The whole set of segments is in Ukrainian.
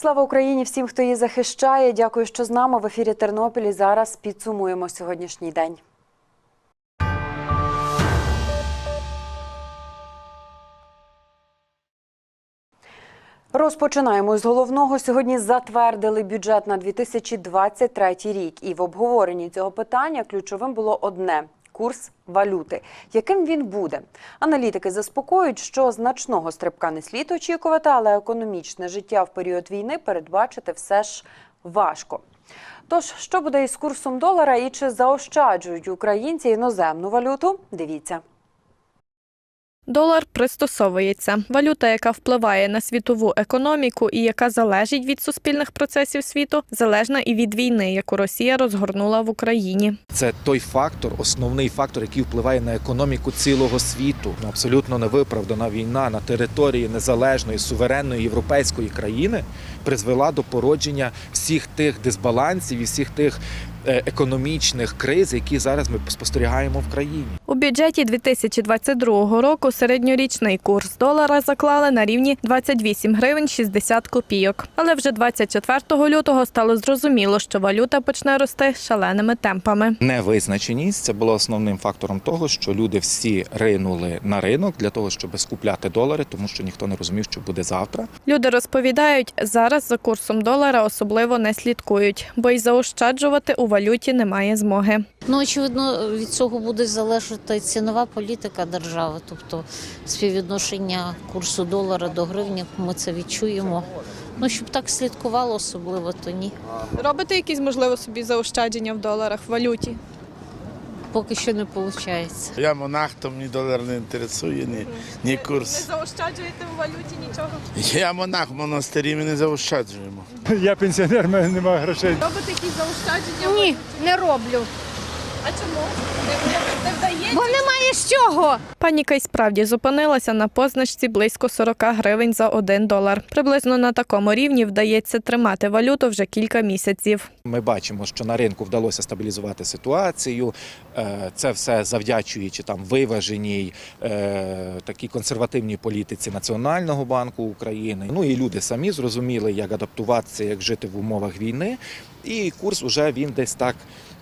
Слава Україні всім, хто її захищає. Дякую, що з нами в ефірі Тернопіль. Зараз підсумуємо сьогоднішній день. Розпочинаємо з головного. Сьогодні затвердили бюджет на 2023 рік. І в обговоренні цього питання ключовим було одне. Курс валюти, яким він буде, аналітики заспокоюють, що значного стрибка не слід очікувати, але економічне життя в період війни передбачити все ж важко. Тож, що буде із курсом долара і чи заощаджують українці іноземну валюту? Дивіться. Долар пристосовується. Валюта, яка впливає на світову економіку і яка залежить від суспільних процесів світу, залежна і від війни, яку Росія розгорнула в Україні. Це той фактор, основний фактор, який впливає на економіку цілого світу. Ну, Абсолютно невиправдана війна на території незалежної суверенної європейської країни призвела до породження всіх тих дисбалансів і всіх тих економічних криз, які зараз ми спостерігаємо в країні. У бюджеті 2022 року середньорічний курс долара заклали на рівні 28 гривень 60 копійок. Але вже 24 лютого стало зрозуміло, що валюта почне рости шаленими темпами. Невизначеність це було основним фактором того, що люди всі ринули на ринок для того, щоб скупляти долари, тому що ніхто не розумів, що буде завтра. Люди розповідають, зараз за курсом долара особливо не слідкують, бо й заощаджувати у валюті немає змоги. Ну, очевидно, від цього буде залежати цінова політика держави, тобто співвідношення курсу долара до гривні. Ми це відчуємо. Ну, щоб так слідкувало особливо, то ні. Робите якісь можливо собі заощадження в доларах в валюті? Поки що не виходить. Я монах, то мені долар не інтересує, ні, ні курс. заощаджуєте в валюті нічого? Я монах в монастирі, ми не заощаджуємо. Я пенсіонер, в мене немає грошей. Робите якісь заощадження? Ні, не роблю. А чому? Не? Бо немає з чого. Паніка й справді зупинилася на позначці близько 40 гривень за один долар. Приблизно на такому рівні вдається тримати валюту вже кілька місяців. Ми бачимо, що на ринку вдалося стабілізувати ситуацію. Е, Це все завдячуючи там виваженій е, такій консервативній політиці Національного банку України. Ну і люди самі зрозуміли, як адаптуватися, як жити в умовах війни. І курс уже він десь так.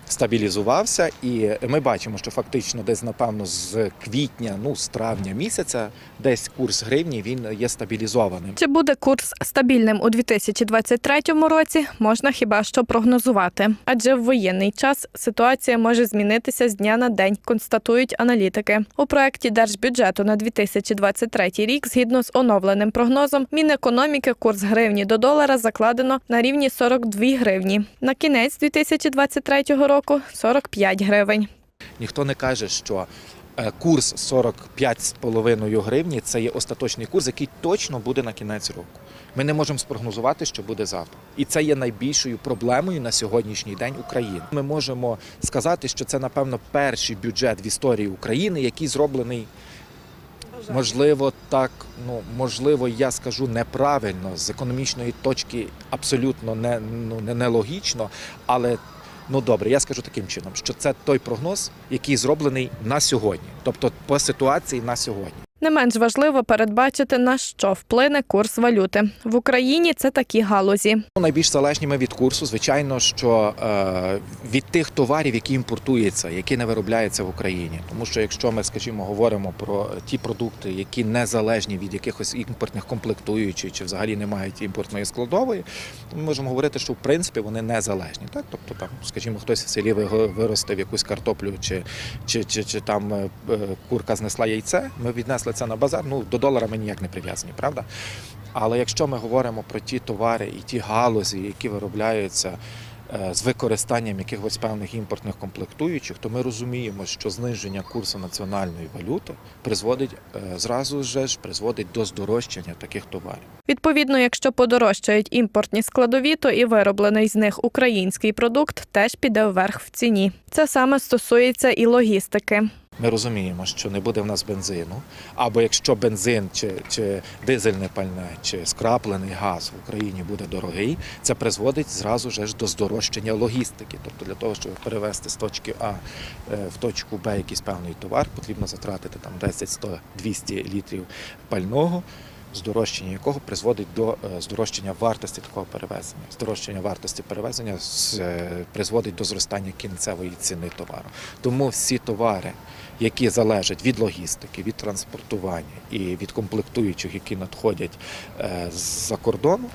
Стабілізувався, і ми бачимо, що фактично десь, напевно, з квітня, ну з травня місяця, десь курс гривні він є стабілізованим. Чи буде курс стабільним у 2023 році, можна хіба що прогнозувати. Адже в воєнний час ситуація може змінитися з дня на день, констатують аналітики. У проєкті держбюджету на 2023 рік, згідно з оновленим прогнозом, Мінекономіки курс гривні до долара закладено на рівні 42 гривні. На кінець 2023 року 45 гривень. Ніхто не каже, що е, курс 45,5 гривні це є остаточний курс, який точно буде на кінець року. Ми не можемо спрогнозувати, що буде завтра. І це є найбільшою проблемою на сьогоднішній день України. Ми можемо сказати, що це, напевно, перший бюджет в історії України, який зроблений. Можливо, так, ну можливо, я скажу неправильно з економічної точки абсолютно не, ну, не, нелогічно, але ну добре, я скажу таким чином, що це той прогноз, який зроблений на сьогодні, тобто по ситуації на сьогодні. Не менш важливо передбачити, на що вплине курс валюти. В Україні це такі галузі. Ну, Найбільш залежні ми від курсу, звичайно, що е, від тих товарів, які імпортуються, які не виробляються в Україні. Тому що якщо ми, скажімо, говоримо про ті продукти, які не залежні від якихось імпортних комплектуючих чи взагалі не мають імпортної складової, то ми можемо говорити, що в принципі вони не залежні. Так, тобто там, скажімо, хтось в селі ви- виростив якусь картоплю, чи, чи, чи, чи там е, е, курка знесла яйце. Ми віднесли це на базар. Ну до долара ми ніяк не прив'язані, правда? Але якщо ми говоримо про ті товари і ті галузі, які виробляються е, з використанням якихось певних імпортних комплектуючих, то ми розуміємо, що зниження курсу національної валюти призводить е, зразу ж призводить до здорожчання таких товарів. Відповідно, якщо подорожчають імпортні складові, то і вироблений з них український продукт теж піде вверх в ціні. Це саме стосується і логістики. Ми розуміємо, що не буде в нас бензину, або якщо бензин чи, чи дизельне пальне, чи скраплений газ в Україні буде дорогий, це призводить зразу ж до здорожчання логістики. Тобто для того, щоб перевезти з точки А е, в точку Б якийсь певний товар, потрібно затратити там 10, 100, 200 літрів пального. здорожчання якого призводить до е, здорожчання вартості такого перевезення. Здорожчання вартості перевезення е, призводить до зростання кінцевої ціни товару. Тому всі товари, які залежать від логістики, від транспортування і від комплектуючих, які надходять е, з-за кордону,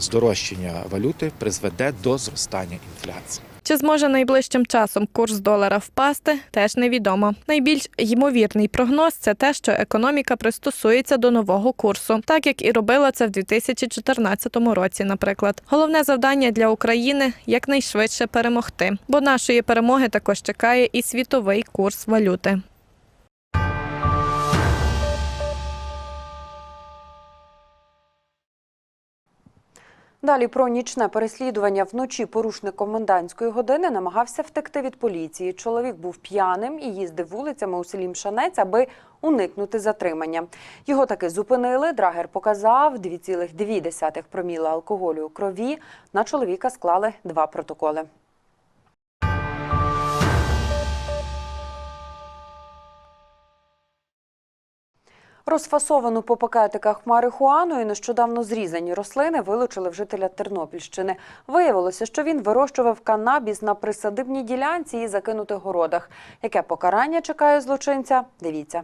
здорожчання валюти призведе до зростання інфляції. Чи зможе найближчим часом курс долара впасти, теж невідомо. Найбільш ймовірний прогноз це те, що економіка пристосується до нового курсу, так як і робила це в 2014 році. Наприклад, головне завдання для України якнайшвидше перемогти, бо нашої перемоги також чекає і світовий курс валюти. Далі про нічне переслідування вночі порушник комендантської години намагався втекти від поліції. Чоловік був п'яним і їздив вулицями у селі Мшанець, аби уникнути затримання. Його таки зупинили. Драгер показав 2,2 проміла алкоголю у крові. На чоловіка склали два протоколи. Розфасовану по пакетиках марихуану і нещодавно зрізані рослини вилучили в жителя Тернопільщини. Виявилося, що він вирощував канабіс на присадибній ділянці і закинутих городах. Яке покарання чекає злочинця? Дивіться.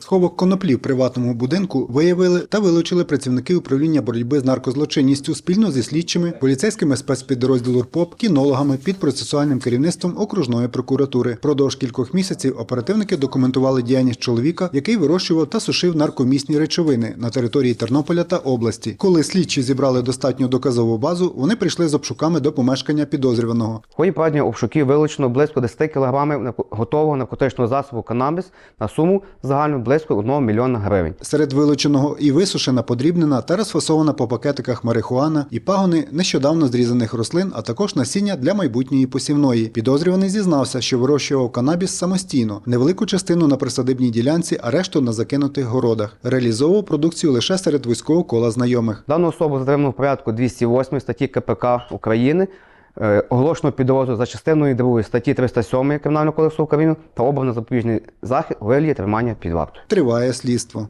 Сховок коноплі в приватному будинку виявили та вилучили працівники управління боротьби з наркозлочинністю спільно зі слідчими, поліцейськими спецпідрозділу РПОП, кінологами під процесуальним керівництвом окружної прокуратури. Продовж кількох місяців оперативники документували діяльність чоловіка, який вирощував та сушив наркомісні речовини на території Тернополя та області. Коли слідчі зібрали достатню доказову базу, вони прийшли з обшуками до помешкання підозрюваного. В ході проведення обшуків вилучено близько 10 кг готового наркотичного засобу канабіс на суму загальну близько 1 мільйона гривень. Серед вилученого і висушена, подрібнена та розфасована по пакетиках марихуана і пагони нещодавно зрізаних рослин, а також насіння для майбутньої посівної. Підозрюваний зізнався, що вирощував канабіс самостійно, невелику частину на присадибній ділянці, а решту на закинутих городах. Реалізовував продукцію лише серед вузького кола знайомих. Дану особу затримано в порядку 208 статті КПК України. Е, Оголошено підозру за частиною 2 статті 307 Кримінального кодексу України та обрано запобіжний захід у вигляді тримання під вартою. Триває слідство.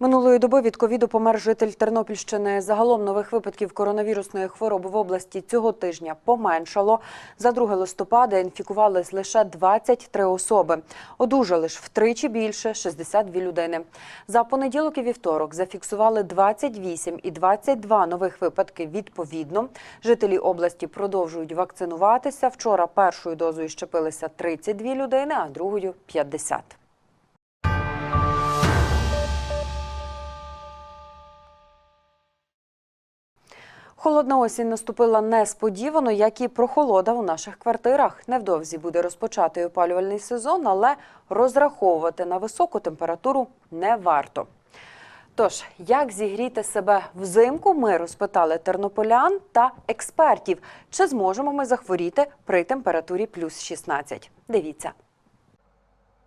Минулої доби від ковіду помер житель Тернопільщини. Загалом нових випадків коронавірусної хвороби в області цього тижня поменшало. За 2 листопада інфікувались лише 23 особи. Одужали ж втричі більше 62 людини. За понеділок і вівторок зафіксували 28 і 22 нових випадки відповідно. Жителі області продовжують вакцинуватися. Вчора першою дозою щепилися 32 людини, а другою 50. Холодна осінь наступила несподівано, як і прохолода у наших квартирах. Невдовзі буде розпочати опалювальний сезон, але розраховувати на високу температуру не варто. Тож, як зігріти себе взимку, ми розпитали тернополян та експертів, чи зможемо ми захворіти при температурі плюс 16. Дивіться.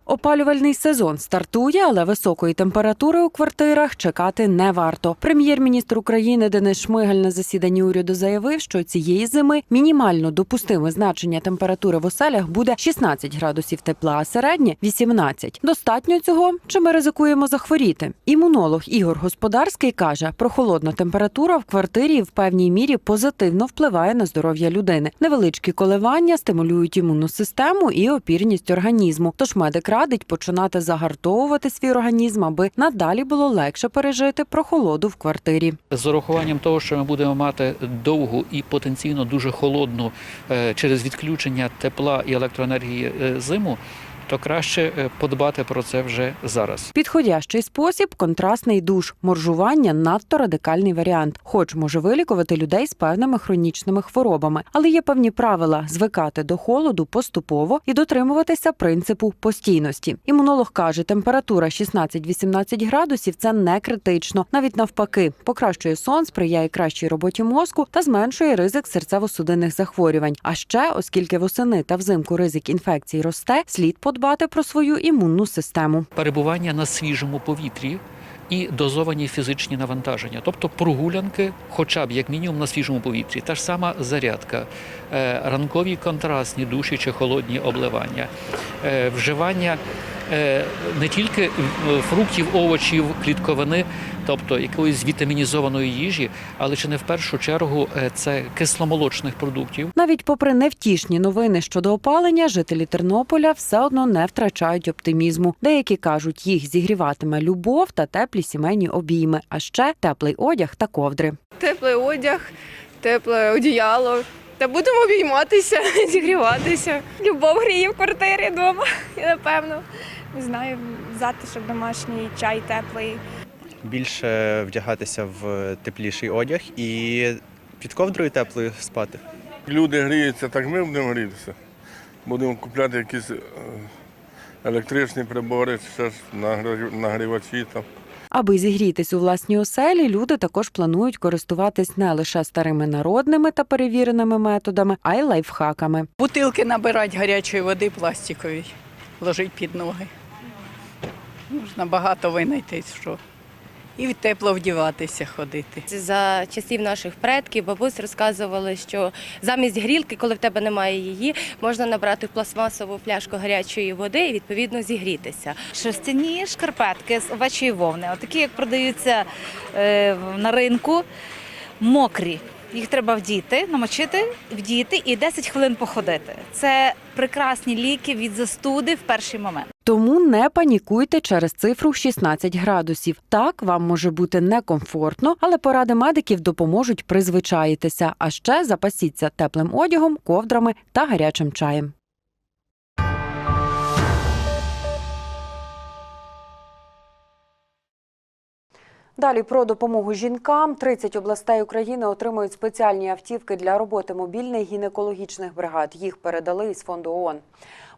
Опалювальний сезон стартує, але високої температури у квартирах чекати не варто. Прем'єр-міністр України Денис Шмигаль на засіданні уряду заявив, що цієї зими мінімально допустиме значення температури в оселях буде 16 градусів тепла, а середнє 18. Достатньо цього, чи ми ризикуємо захворіти? Імунолог Ігор Господарський каже, прохолодна температура в квартирі в певній мірі позитивно впливає на здоров'я людини. Невеличкі коливання стимулюють імунну систему і опірність організму. Тож медик радить починати загартовувати свій організм, аби надалі було легше пережити прохолоду в квартирі. з урахуванням того, що ми будемо мати довгу і потенційно дуже холодну е, через відключення тепла і електроенергії е, зиму, то краще е, подбати про це вже зараз. Підходящий спосіб контрастний душ. Моржування надто радикальний варіант, хоч може вилікувати людей з певними хронічними хворобами, але є певні правила звикати до холоду поступово і дотримуватися принципу постійності. Імунолог каже, температура 16-18 градусів це не критично, навіть навпаки, покращує сон, сприяє кращій роботі мозку та зменшує ризик серцево-судинних захворювань. А ще, оскільки восени та взимку ризик інфекцій росте, слід подбати про свою імунну систему. Перебування на свіжому повітрі і дозовані фізичні навантаження, тобто прогулянки, хоча б як мінімум на свіжому повітрі, та ж сама зарядка, е, ранкові контрастні душі чи холодні обливання, е, вживання не тільки е, фруктів, овочів, клітковини, тобто якоїсь вітамінізованої їжі, але чи не в першу чергу е, це кисломолочних продуктів. Навіть попри невтішні новини щодо опалення, жителі Тернополя все одно не втрачають оптимізму. Деякі кажуть, їх зігріватиме любов та теплі сімейні обійми, а ще теплий одяг та ковдри. теплий одяг, тепле одіяло. Та будемо обійматися, зігріватися. Любов гріє в квартирі вдома, напевно. Не знаю, затишок домашній, чай теплий. більше вдягатися в тепліший одяг і під ковдрою теплою спати. Люди гріються, так ми будемо грітися. Будемо купляти якісь е, електричні прибори, ще нагрівачі там. Аби зігрітись у власній оселі, люди також планують користуватись не лише старими народними та перевіреними методами, а й лайфхаками. Бутилки набирати гарячої води пластикової, ложить під ноги. Можна багато винайти, що. І тепло вдіватися, ходити. За часів наших предків бабусь розказували, що замість грілки, коли в тебе немає її, можна набрати пластмасову пляшку гарячої води і відповідно зігрітися. Шерстяні шкарпетки з овечої вовни, отакі, як продаються е, на ринку, мокрі. Їх треба вдіти, намочити, вдіти і 10 хвилин походити. Це прекрасні ліки від застуди в перший момент. Тому не панікуйте через цифру 16 градусів. Так вам може бути некомфортно, але поради медиків допоможуть призвичаїтися. А ще запасіться теплим одягом, ковдрами та гарячим чаєм. Далі про допомогу жінкам. 30 областей України отримують спеціальні автівки для роботи мобільних гінекологічних бригад. Їх передали із фонду ООН.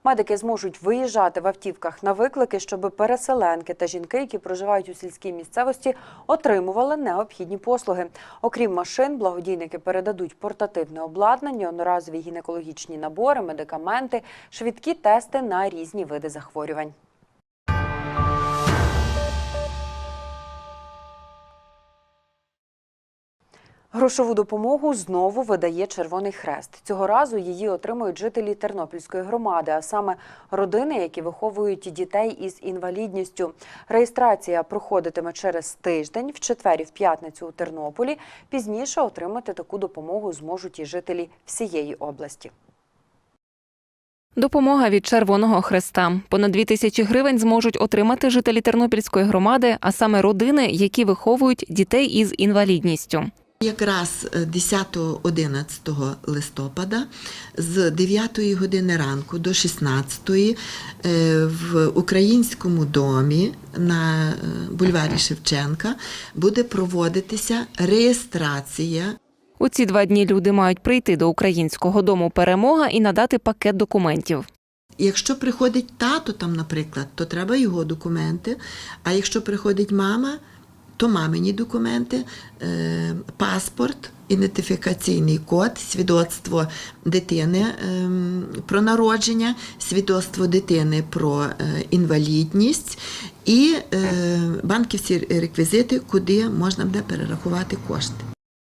Медики зможуть виїжджати в автівках на виклики, щоб переселенки та жінки, які проживають у сільській місцевості, отримували необхідні послуги. Окрім машин, благодійники передадуть портативне обладнання, одноразові гінекологічні набори, медикаменти, швидкі тести на різні види захворювань. Грошову допомогу знову видає Червоний Хрест. Цього разу її отримують жителі Тернопільської громади, а саме родини, які виховують дітей із інвалідністю. Реєстрація проходитиме через тиждень, в четвер і в п'ятницю у Тернополі. Пізніше отримати таку допомогу зможуть і жителі всієї області. Допомога від Червоного Хреста. Понад 2 тисячі гривень зможуть отримати жителі Тернопільської громади, а саме родини, які виховують дітей із інвалідністю. Якраз 10-11 листопада з 9 години ранку до 16 в українському домі на е, бульварі Шевченка буде проводитися реєстрація У ці два дні люди мають прийти до українського дому перемога і надати пакет документів. Якщо приходить тато, там, наприклад, то треба його документи. А якщо приходить мама, то мамині документи, е, паспорт, ідентифікаційний код, свідоцтво дитини е, про народження, свідоцтво дитини про е, інвалідність і е, банківські реквізити, куди можна буде перерахувати кошти.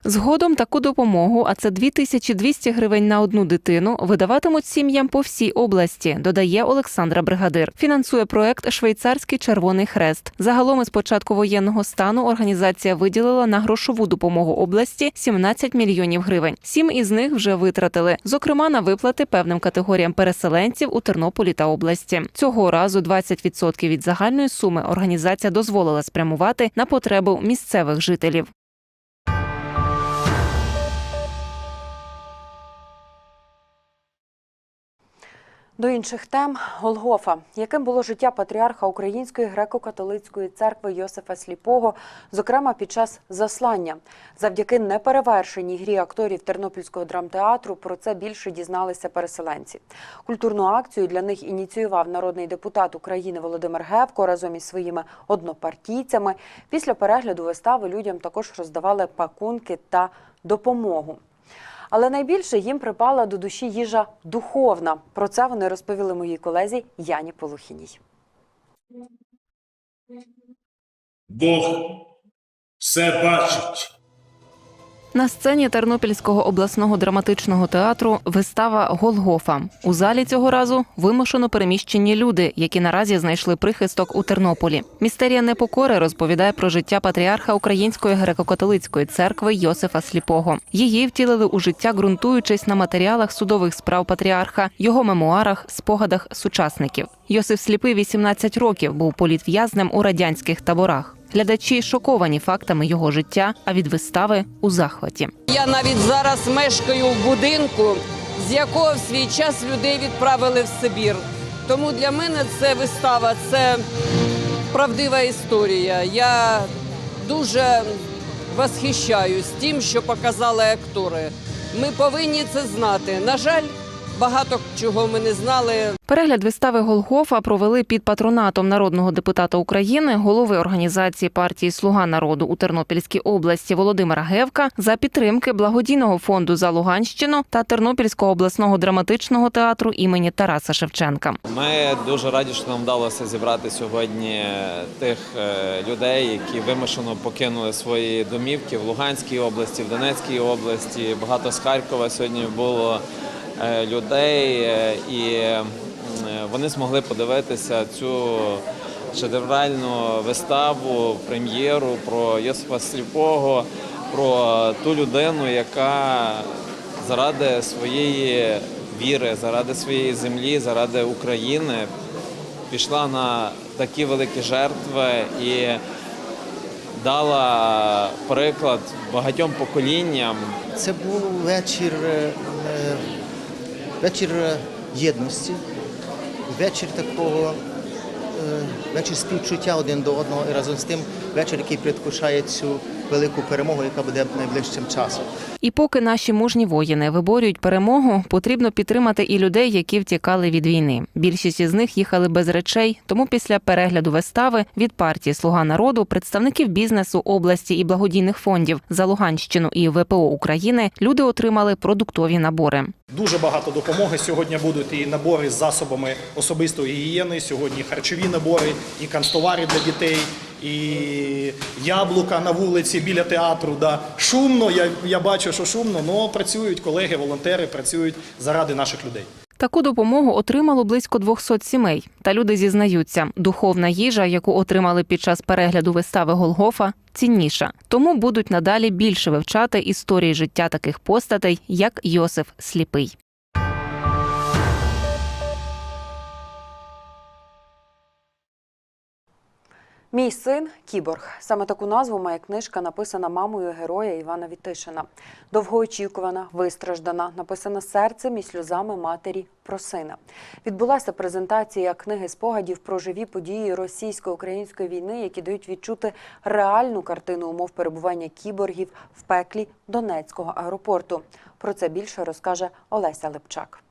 Згодом таку допомогу, а це 2200 гривень на одну дитину, видаватимуть сім'ям по всій області, додає Олександра Бригадир. Фінансує проект Швейцарський Червоний Хрест. Загалом із початку воєнного стану організація виділила на грошову допомогу області 17 мільйонів гривень. Сім із них вже витратили, зокрема на виплати певним категоріям переселенців у Тернополі та області. Цього разу 20% від загальної суми організація дозволила спрямувати на потребу місцевих жителів. До інших тем Голгофа, яким було життя патріарха Української греко-католицької церкви Йосифа Сліпого, зокрема під час заслання, завдяки неперевершеній грі акторів Тернопільського драмтеатру. Про це більше дізналися переселенці. Культурну акцію для них ініціював народний депутат України Володимир Гевко разом із своїми однопартійцями. Після перегляду вистави людям також роздавали пакунки та допомогу. Але найбільше їм припала до душі їжа духовна. Про це вони розповіли моїй колезі Яні Полухіній. Бог все бачить. На сцені Тернопільського обласного драматичного театру вистава Голгофа. У залі цього разу вимушено переміщені люди, які наразі знайшли прихисток у Тернополі. Містерія непокори розповідає про життя патріарха Української греко-католицької церкви Йосифа Сліпого. Її втілили у життя, ґрунтуючись на матеріалах судових справ патріарха, його мемуарах, спогадах сучасників. Йосиф Сліпий 18 років був політв'язнем у радянських таборах. Глядачі шоковані фактами його життя, а від вистави у захваті. Я навіть зараз мешкаю в будинку, з якого в свій час людей відправили в Сибір. Тому для мене це вистава, це правдива історія. Я дуже восхищаюсь тим, що показали актори. Ми повинні це знати. На жаль, багато чого ми не знали. Перегляд вистави Голгофа провели під патронатом народного депутата України, голови організації партії Слуга народу у Тернопільській області Володимира Гевка за підтримки благодійного фонду за Луганщину та Тернопільського обласного драматичного театру імені Тараса Шевченка. Ми дуже раді, що нам вдалося зібрати сьогодні тих е, людей, які вимушено покинули свої домівки в Луганській області, в Донецькій області. Багато з Харкова сьогодні було е, людей, е, і вони змогли подивитися цю шедевральну виставу, прем'єру про Йосифа Сліпого, про ту людину, яка заради своєї віри, заради своєї землі, заради України пішла на такі великі жертви і дала приклад багатьом поколінням. Це був вечір, е, е, вечір е, єдності, вечір такого, е, вечір співчуття один до одного і разом з тим вечір, який предвкушає цю велику перемогу, яка буде найближчим часом. І поки наші мужні воїни виборюють перемогу, потрібно підтримати і людей, які втікали від війни. Більшість із них їхали без речей. Тому після перегляду вистави від партії Слуга народу, представників бізнесу області і благодійних фондів за Луганщину і ВПО України люди отримали продуктові набори. Дуже багато допомоги. Сьогодні будуть і набори з засобами особистої гігієни, сьогодні харчові набори, і канцтовари для дітей, і яблука на вулиці біля театру. Да. Шумно, я, я бачу, що шумно, але працюють колеги, волонтери, працюють заради наших людей. Таку допомогу отримало близько 200 сімей. Та люди зізнаються, духовна їжа, яку отримали під час перегляду вистави Голгофа, цінніша. Тому будуть надалі більше вивчати історії життя таких постатей, як Йосиф Сліпий. Мій син кіборг. Саме таку назву має книжка, написана мамою героя Івана Вітишина. Довгоочікувана, вистраждана, написана серцем і сльозами матері про сина. Відбулася презентація книги спогадів про живі події російсько-української війни, які дають відчути реальну картину умов перебування кіборгів в пеклі Донецького аеропорту. Про це більше розкаже Олеся Лепчак.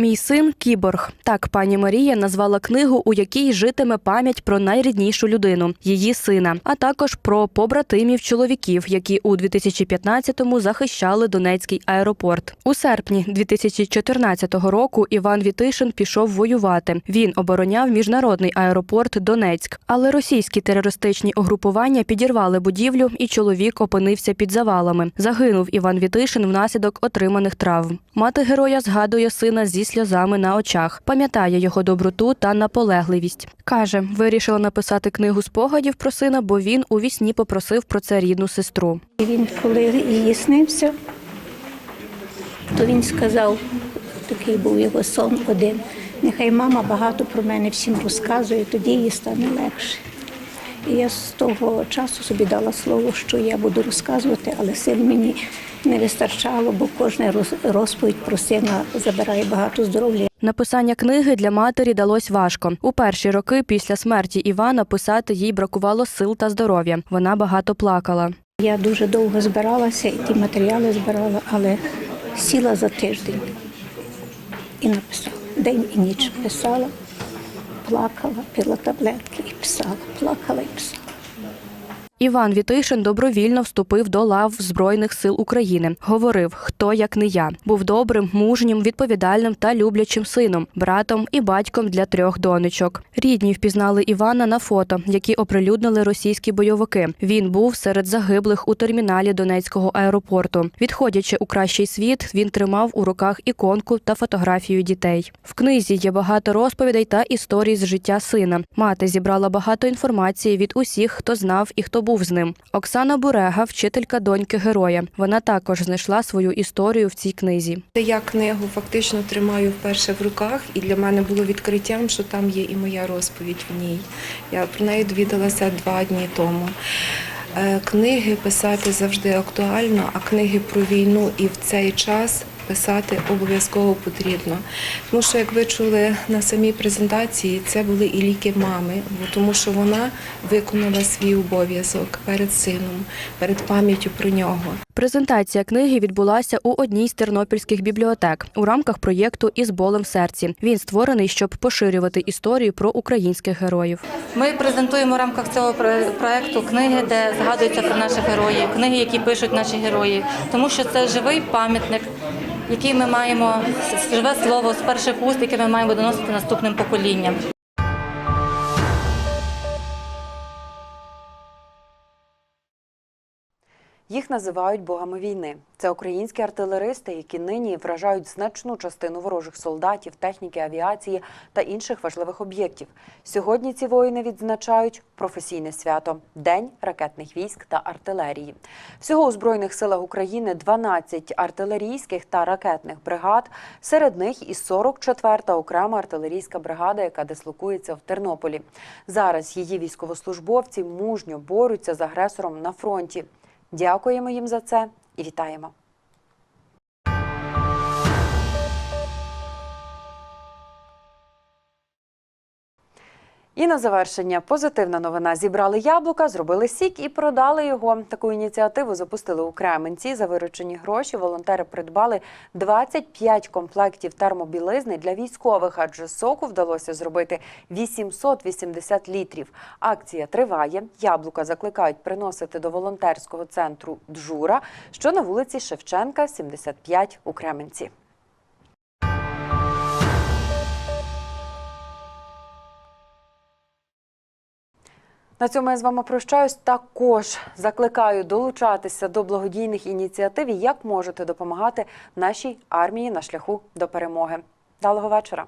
Мій син кіборг. Так пані Марія назвала книгу, у якій житиме пам'ять про найріднішу людину її сина, а також про побратимів чоловіків, які у 2015-му захищали Донецький аеропорт. У серпні 2014 року Іван Вітишин пішов воювати. Він обороняв міжнародний аеропорт Донецьк, але російські терористичні угрупування підірвали будівлю, і чоловік опинився під завалами. Загинув Іван Вітишин внаслідок отриманих травм. Мати героя згадує сина зі сльозами на очах, пам'ятає його доброту та наполегливість. Каже, вирішила написати книгу спогадів про сина, бо він у вісні попросив про це рідну сестру. Він, коли її снився, то він сказав, такий був його сон один. Нехай мама багато про мене всім розказує, тоді їй стане легше. І я з того часу собі дала слово, що я буду розказувати, але сил мені не вистачало, бо кожна розповідь про сина забирає багато здоров'я. Написання книги для матері далось важко. У перші роки після смерті Івана писати їй бракувало сил та здоров'я. Вона багато плакала. Я дуже довго збиралася і ті матеріали збирала, але сіла за тиждень і написала. День і ніч писала, плакала, пила таблетки і писала, плакала і писала. Іван Вітишин добровільно вступив до лав Збройних сил України. Говорив, хто як не я. Був добрим, мужнім, відповідальним та люблячим сином, братом і батьком для трьох донечок. Рідні впізнали Івана на фото, які оприлюднили російські бойовики. Він був серед загиблих у терміналі Донецького аеропорту. Відходячи у кращий світ, він тримав у руках іконку та фотографію дітей. В книзі є багато розповідей та історій з життя сина. Мати зібрала багато інформації від усіх, хто знав і хто був з ним. Оксана Бурега, вчителька доньки героя. Вона також знайшла свою історію в цій книзі. Я книгу фактично тримаю вперше в руках, і для мене було відкриттям, що там є і моя розповідь в ній. Я про неї довідалася два дні тому. Е, Книги писати завжди актуально, а книги про війну і в цей час писати обов'язково потрібно. Тому що, як ви чули на самій презентації, це були і ліки мами, бо тому що вона виконала свій обов'язок перед сином, перед пам'яттю про нього. Презентація книги відбулася у одній з тернопільських бібліотек у рамках проєкту Із болем в серці. Він створений, щоб поширювати історії про українських героїв. Ми презентуємо в рамках цього про- проекту книги, де згадуються про наших героїв, книги, які пишуть наші герої, тому що це живий пам'ятник, який ми маємо живе слово з перших уст, яке ми маємо доносити наступним поколінням. Їх називають богами війни. Це українські артилеристи, які нині вражають значну частину ворожих солдатів, техніки, авіації та інших важливих об'єктів. Сьогодні ці воїни відзначають професійне свято День ракетних військ та артилерії. Всього у збройних силах України 12 артилерійських та ракетних бригад. Серед них і 44-та окрема артилерійська бригада, яка дислокується в Тернополі. Зараз її військовослужбовці мужньо борються з агресором на фронті. Дякуємо їм за це і вітаємо. І на завершення позитивна новина. Зібрали яблука, зробили сік і продали його. Таку ініціативу запустили у Кременці. За виручені гроші волонтери придбали 25 комплектів термобілизни для військових, адже соку вдалося зробити 880 літрів. Акція триває. Яблука закликають приносити до волонтерського центру Джура, що на вулиці Шевченка, 75 у Кременці. На цьому я з вами прощаюсь. Також закликаю долучатися до благодійних ініціатив і як можете допомагати нашій армії на шляху до перемоги. Далого вечора.